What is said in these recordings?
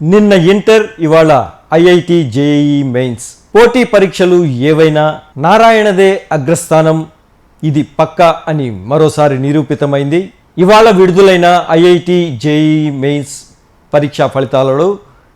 నిన్న ఇంటర్ ఇవాళ IIT JEE mains. పోటీ పరీక్షలు ఏవైనా నారాయణదే అగ్రస్థానం? ఇది పక్కా అని మరోసారి నిరూపితమైంది. ఇవాళ విడుదలైన ఐఐటి జేఈ మెయిన్స్ పరీక్షా ఫలితాలలో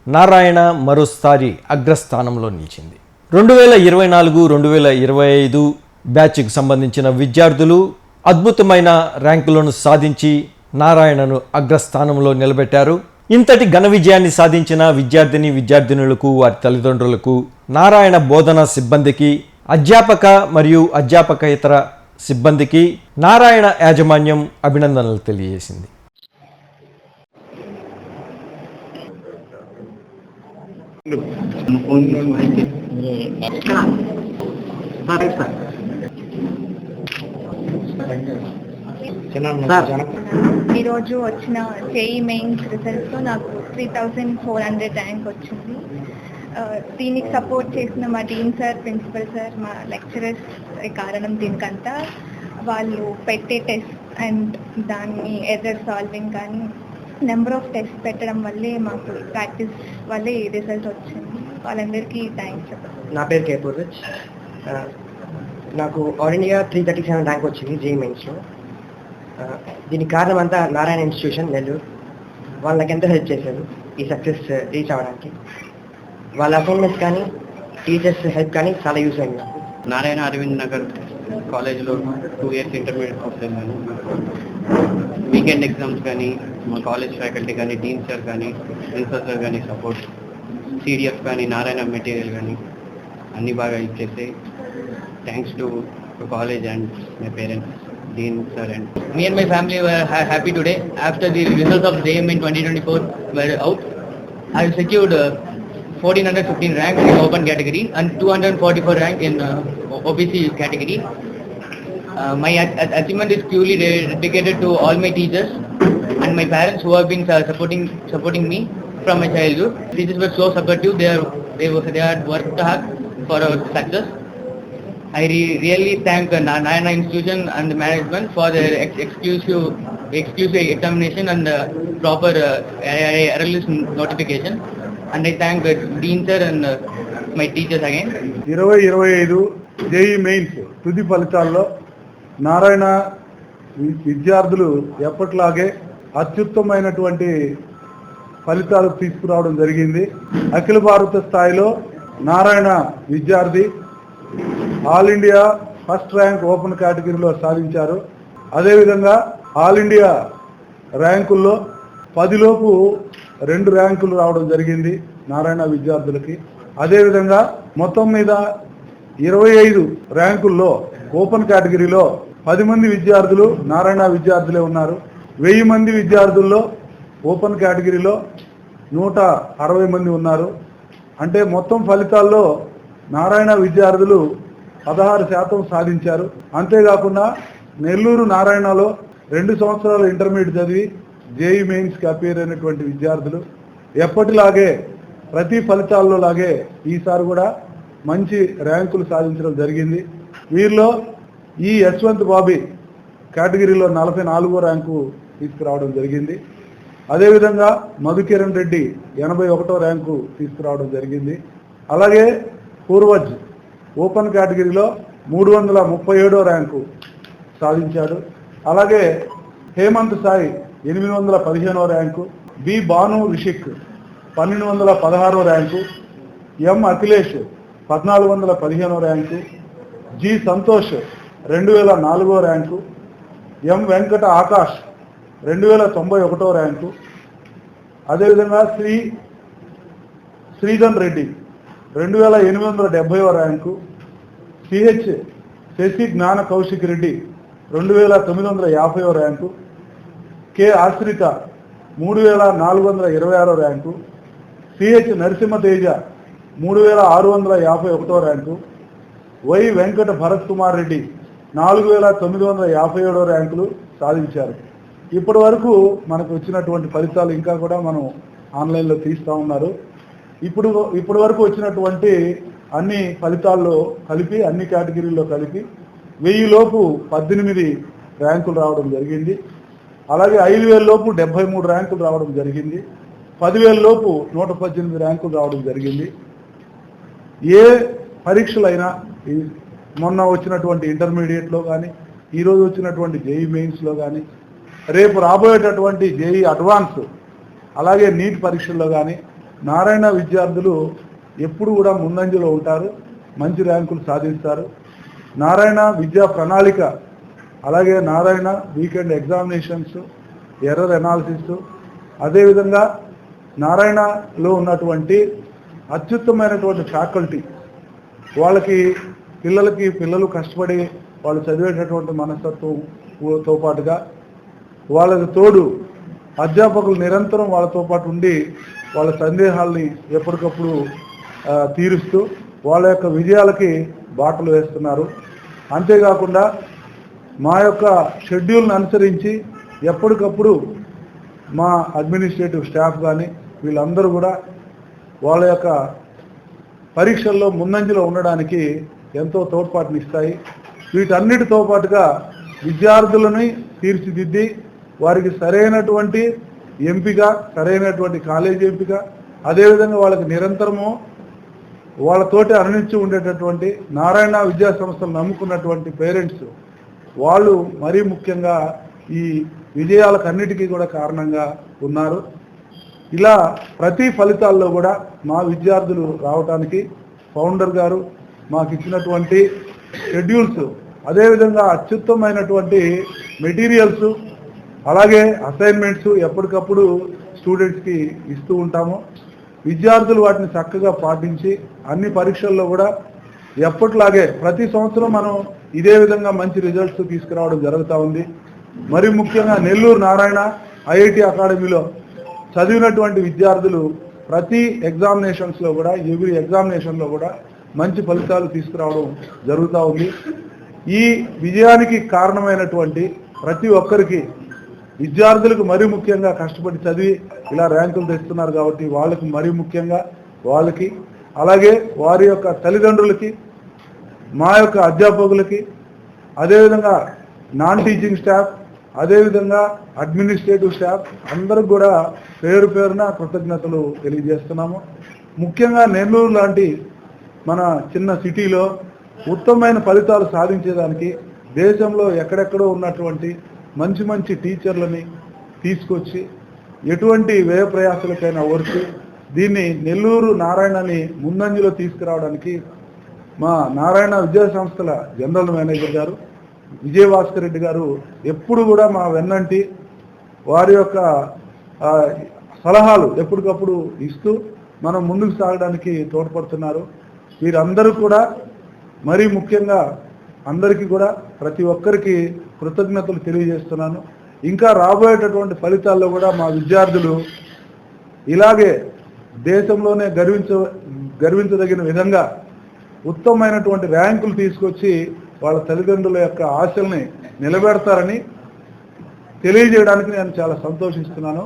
నారాయణ మరోసారి అగ్రస్థానంలో నిలిచింది. రెండు వేల ఇరవై నాలుగు రెండు వేల ఇరవై ఐదు బ్యాచ్కి సంబంధించిన విద్యార్థులు అద్భుతమైన ర్యాంకులను సాధించి నారాయణను అగ్రస్థానంలో నిలబెట్టారు. ఇంతటి ఘన విజయాన్ని సాధించిన విద్యార్థిని విద్యార్థినులకు వారి తల్లిదండ్రులకు నారాయణ బోధనా సిబ్బందికి అధ్యాపక మరియు అధ్యాపకేతర సిబ్బందికి నారాయణ యాజమాన్యం అభినందనలు తెలియజేసింది. ఈరోజు వచ్చిన జేఈ మెయిన్స్ రిజల్ట్స్లో నాకు three thousand four hundred rank వచ్చింది. దీనికి సపోర్ట్ చేసిన మా డీన్ సార్ ప్రిన్సిపల్ సార్ మా లెక్చరర్స్ కారణం దీనికంతా వాళ్ళు పెట్టే టెస్ట్ అండ్ దాన్ని ఎర్రర్ సాల్వింగ్ కానీ నెంబర్ ఆఫ్ టెస్ట్ పెట్టడం వల్లే మాకు ప్రాక్టీస్ వల్లే ఈ రిజల్ట్ వచ్చింది. వాళ్ళందరికీ థ్యాంక్స్ చెప్పాలి నా పేరు కే పూర్వజ్ ఆ, నాకు all India three thirty seven rank వచ్చింది జేఈ మెయిన్స్లో. దీనికి కారణం అంతా నారాయణ ఇన్స్టిట్యూషన్ నెల్లూరు. వాళ్ళకి ఎంతో హెల్ప్ చేశారు ఈ సక్సెస్ రీచ్ అవ్వడానికి? వాళ్ళ అసైన్మెంట్స్ కానీ టీచర్స్ హెల్ప్ కానీ చాలా యూస్ అయింది నారాయణ అరవింద్ నగర్ కాలేజ్లో టూ ఇయర్స్ ఇంటర్మీడియట్ కోర్స్ వెళ్ళాను వీకెండ్ ఎగ్జామ్స్ కానీ మా కాలేజ్ ఫ్యాకల్టీ కానీ డీన్ సార్ కానీ ప్రిన్సిపల్ సార్ కానీ సపోర్ట్ సిడిఎఫ్ కానీ నారాయణ మెటీరియల్ కానీ అన్ని బాగా ఇచ్చేసి thanks to college and my parents Dean sir and me and my family were ha- happy today after the results of JM in 2024 were out. I secured uh, 1415 rank in open category and 244 rank in uh, OPC category. Uh, my achievement is purely dedicated to all my teachers and my parents who have been uh, supporting supporting me from my childhood. Teachers were so supportive. They are they, they had worked hard for our success. I re- really thank uh, Na- Nayana Institution and the management for their ex- exclusive exclusive examination and uh, proper uh, RLS notification. And I thank uh, Dean sir and uh, my teachers again. ఇరవై ఇరవై ఐదు JEE mains తుది ఫలితాల్లో నారాయణ వి- విద్యార్థులు ఎప్పట్లాగే అత్యుత్తమైనటువంటి ఫలితాలు తీసుకురావడం జరిగింది అఖిల భారత స్థాయిలో నారాయణ విద్యార్థి all India first rank open కేటగిరీలో సాధించారు. అదేవిధంగా ఆల్ ఇండియా ర్యాంకుల్లో పదిలోపు రెండు ర్యాంకులు రావడం జరిగింది నారాయణ విద్యార్థులకి. అదేవిధంగా మొత్తం మీద ఇరవై ఐదు ర్యాంకుల్లో ఓపెన్ కేటగిరీలో పది మంది విద్యార్థులు నారాయణ విద్యార్థులే ఉన్నారు. వెయ్యి మంది విద్యార్థుల్లో ఓపెన్ కేటగిరీలో నూట అరవై మంది ఉన్నారు. అంటే మొత్తం ఫలితాల్లో నారాయణ విద్యార్థులు పదహారు శాతం సాధించారు. అంతేకాకుండా నెల్లూరు నారాయణలో రెండు సంవత్సరాలు ఇంటర్మీడియట్ చదివి జేఈ మెయిన్స్కి అపేర్ అయినటువంటి విద్యార్థులు. ఎప్పటిలాగే ప్రతి ఫలితాల్లో లాగే ఈసారి కూడా మంచి ర్యాంకులు సాధించడం జరిగింది. వీరిలో ఈ యశ్వంత్ బాబీ కేటగిరీలో నలభై నాలుగో ర్యాంకు తీసుకురావడం జరిగింది. అదేవిధంగా మధుకిరణ్ రెడ్డి ఎనభై ఒకటో ర్యాంకు తీసుకురావడం జరిగింది. అలాగే పూర్వజ్ ఓపెన్ కేటగిరీలో మూడు వందల ముప్పై ఏడో ర్యాంకు సాధించాడు. అలాగే హేమంత్ సాయి ఎనిమిది వందల పదిహేనో ర్యాంకు బి బాను రిషిక్ పన్నెండు వందల పదహారో ర్యాంకు ఎం అఖిలేష్ పద్నాలుగు వందల పదిహేనో ర్యాంకు జి సంతోష్ రెండు వేల నాలుగో ర్యాంకు ఎం వెంకట ఆకాష్ రెండు వేల తొంభై ఒకటో ర్యాంకు. అదేవిధంగా శ్రీ శ్రీధన్ రెడ్డి రెండు వేల ఎనిమిది వందల డెబ్బైవ ర్యాంకు సిహెచ్ శశి జ్ఞాన కౌశిక్ రెడ్డి రెండు వేల తొమ్మిది వందల యాభైవ ర్యాంకు కె ఆశ్రిత మూడు వేల నాలుగు వందల ఇరవై ఆరో ర్యాంకు సిహెచ్ నరసింహతేజ మూడు వేల ఆరు వందల యాభై ఒకటో ర్యాంకు వై వెంకట భరత్ కుమార్ రెడ్డి నాలుగు వేల తొమ్మిది వందల యాభై ఏడో ర్యాంకులు సాధించారు. ఇప్పటి వరకు మనకు వచ్చినటువంటి ఫలితాలు ఇంకా కూడా మనం ఆన్లైన్లో తీస్తూ ఉన్నారు. ఇప్పుడు ఇప్పటి వరకు వచ్చినటువంటి అన్ని ఫలితాల్లో కలిపి అన్ని కేటగిరీల్లో కలిపి వెయ్యి లోపు పద్దెనిమిది ర్యాంకులు రావడం జరిగింది. అలాగే ఐదు వేల లోపు డెబ్బై మూడు ర్యాంకులు రావడం జరిగింది. పదివేల లోపు నూట పద్దెనిమిది ర్యాంకులు రావడం జరిగింది. ఏ పరీక్షలైనా మొన్న వచ్చినటువంటి ఇంటర్మీడియట్లో కానీ ఈరోజు వచ్చినటువంటి జేఈ మెయిన్స్లో కానీ రేపు రాబోయేటటువంటి జేఈ అడ్వాన్స్ అలాగే నీట్ పరీక్షల్లో కానీ నారాయణ విద్యార్థులు ఎప్పుడు కూడా ముందంజలో ఉంటారు మంచి ర్యాంకులు సాధిస్తారు. నారాయణ విద్యా ప్రణాళిక అలాగే Narayana weekend examinations error analysis అదేవిధంగా నారాయణలో ఉన్నటువంటి అత్యుత్తమైనటువంటి ఫ్యాకల్టీ వాళ్ళకి పిల్లలకి పిల్లలు కష్టపడి వాళ్ళు చదివేటటువంటి మనస్తత్వంతో పాటుగా వాళ్ళకి తోడు అధ్యాపకులు నిరంతరం వాళ్ళతో పాటు ఉండి వాళ్ళ సందేహాల్ని ఎప్పటికప్పుడు తీరుస్తూ వాళ్ళ యొక్క విజయాలకి బాటలు వేస్తున్నారు. అంతేకాకుండా మా యొక్క షెడ్యూల్ని అనుసరించి ఎప్పటికప్పుడు మా అడ్మినిస్ట్రేటివ్ స్టాఫ్ కానీ వీళ్ళందరూ కూడా వాళ్ళ యొక్క పరీక్షల్లో ముందంజలో ఉండడానికి ఎంతో తోడ్పాటునిస్తాయి వీటన్నిటితో పాటుగా విద్యార్థులని తీర్చిదిద్ది వారికి సరైనటువంటి ఎంపిక సరైనటువంటి కాలేజీ ఎంపిక అదేవిధంగా వాళ్ళకి నిరంతరము వాళ్ళతోటి అరణించి ఉండేటటువంటి నారాయణ విద్యా సంస్థలు నమ్ముకున్నటువంటి పేరెంట్స్ వాళ్ళు మరీ ముఖ్యంగా ఈ విజయాలకన్నిటికీ కూడా కారణంగా ఉన్నారు. ఇలా ప్రతి ఫలితాల్లో కూడా మా విద్యార్థులు రావటానికి ఫౌండర్ గారు మాకు ఇచ్చినటువంటి షెడ్యూల్స్ అదేవిధంగా అత్యుత్తమైనటువంటి మెటీరియల్స్ అలాగే అసైన్మెంట్స్ ఎప్పటికప్పుడు స్టూడెంట్స్కి ఇస్తూ ఉంటాము. విద్యార్థులు వాటిని చక్కగా పాటించి అన్ని పరీక్షల్లో కూడా ఎప్పటిలాగే ప్రతి సంవత్సరం మనం ఇదే విధంగా మంచి రిజల్ట్స్ తీసుకురావడం జరుగుతూ ఉంది. మరి ముఖ్యంగా నెల్లూరు నారాయణ ఐఐటి అకాడమీలో చదివినటువంటి విద్యార్థులు ప్రతి ఎగ్జామినేషన్స్లో కూడా ఎవ్రీ ఎగ్జామినేషన్లో కూడా మంచి ఫలితాలు తీసుకురావడం జరుగుతూ ఉంది. ఈ విజయానికి కారణమైనటువంటి ప్రతి ఒక్కరికి విద్యార్థులకు మరీ ముఖ్యంగా కష్టపడి చదివి ఇలా ర్యాంకులు తెస్తున్నారు కాబట్టి వాళ్ళకి మరీ ముఖ్యంగా వాళ్ళకి అలాగే వారి యొక్క తల్లిదండ్రులకి మా యొక్క అధ్యాపకులకి అదేవిధంగా నాన్ టీచింగ్ స్టాఫ్ అదేవిధంగా అడ్మినిస్ట్రేటివ్ స్టాఫ్ అందరికి కూడా పేరు పేరున కృతజ్ఞతలు తెలియజేస్తున్నాము. ముఖ్యంగా నెల్లూరు లాంటి మన చిన్న సిటీలో ఉత్తమమైన ఫలితాలు సాధించేదానికి దేశంలో ఎక్కడెక్కడో ఉన్నటువంటి మంచి మంచి టీచర్లని తీసుకొచ్చి ఎటువంటి వ్యయ ప్రయాసాలకైనా ఓర్చి దీన్ని నెల్లూరు నారాయణని ముందంజలో తీసుకురావడానికి మా నారాయణ విద్యా సంస్థల జనరల్ మేనేజర్ గారు విజయభాస్కర్ రెడ్డి గారు ఎప్పుడు కూడా మా వెన్నంటి వారి యొక్క సలహాలు ఎప్పటికప్పుడు ఇస్తూ మనం ముందుకు సాగడానికి తోడ్పడుతున్నారు. వీరందరూ కూడా మరీ ముఖ్యంగా అందరికీ కూడా ప్రతి ఒక్కరికి కృతజ్ఞతలు తెలియజేస్తున్నాను. ఇంకా రాబోయేటటువంటి ఫలితాల్లో కూడా మా విద్యార్థులు ఇలాగే దేశంలోనే గర్వించ గర్వించదగిన విధంగా ఉత్తమమైనటువంటి ర్యాంకులు తీసుకొచ్చి వాళ్ళ తల్లిదండ్రుల యొక్క ఆశల్ని నిలబెడతారని తెలియజేయడానికి నేను చాలా సంతోషిస్తున్నాను.